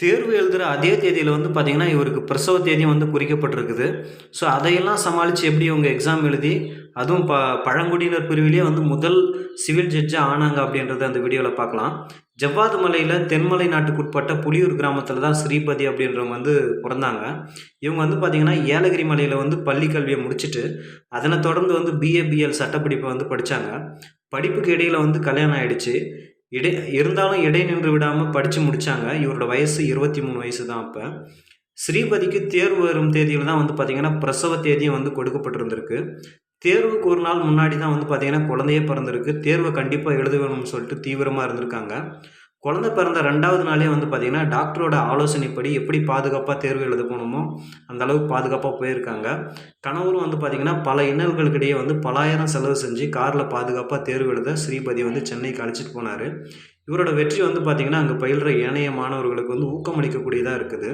தேர்வு எழுதுகிற அதே தேதியில் வந்து பார்த்திங்கன்னா இவருக்கு பிரசவ தேதியும் வந்து குறிக்கப்பட்டிருக்குது. ஸோ அதையெல்லாம் சமாளித்து எப்படி இவங்க எக்ஸாம் எழுதி அதுவும் ப பழங்குடியினர் பிரிவிலே வந்து முதல் சிவில் ஜட்ஜாக ஆனாங்க அப்படின்றத அந்த வீடியோவில் பார்க்கலாம் ஜவ்வாது மலையில் தென்மலை நாட்டுக்குட்பட்ட புலியூர் கிராமத்தில் தான் ஸ்ரீபதி அப்படின்றவங்க வந்து பிறந்தாங்க. இவங்க வந்து பார்த்திங்கன்னா ஏலகிரி மலையில் வந்து பள்ளி கல்வியை முடிச்சுட்டு அதனை தொடர்ந்து வந்து பிஏபிஎல் சட்டப்படிப்பை வந்து படித்தாங்க படிப்புக்கு இடையில் வந்து கல்யாணம் ஆகிடுச்சு இடை இருந்தாலும் இடை நின்று விடாமல் படித்து முடித்தாங்க இவரோட வயசு இருபத்தி மூணு வயசு தான் அப்போ. ஸ்ரீபதிக்கு தேர்வு வரும் தேதியில் தான் வந்து பார்த்திங்கன்னா பிரசவ தேதியும் வந்து கொடுக்கப்பட்டிருந்திருக்கு. தேர்வுக்கு ஒரு நாள் முன்னாடி தான் வந்து பார்த்திங்கன்னா குழந்தையே பிறந்திருக்கு. தேர்வை கண்டிப்பாக எழுத வேணும்னு சொல்லிட்டு தீவிரமாக இருந்திருக்காங்க. குழந்தை பிறந்த ரெண்டாவது நாளே வந்து பார்த்திங்கன்னா டாக்டரோட ஆலோசனைப்படி எப்படி பாதுகாப்பாக தேர்வு எழுத போகணுமோ அந்த அளவுக்கு பாதுகாப்பாக போயிருக்காங்க. கணவரும் வந்து பார்த்திங்கன்னா பல இன்னல்களுக்கிடையே வந்து பலாயிரம் செலவு செஞ்சு காரில் பாதுகாப்பாக தேர்வு எழுத ஸ்ரீபதி வந்து சென்னைக்கு அழைச்சிட்டு போனார். இவரோட வெற்றி வந்து பார்த்திங்கன்னா அங்கே பயில்கிற ஏனைய மாணவர்களுக்கு வந்து ஊக்கமளிக்கக்கூடியதாக இருக்குது.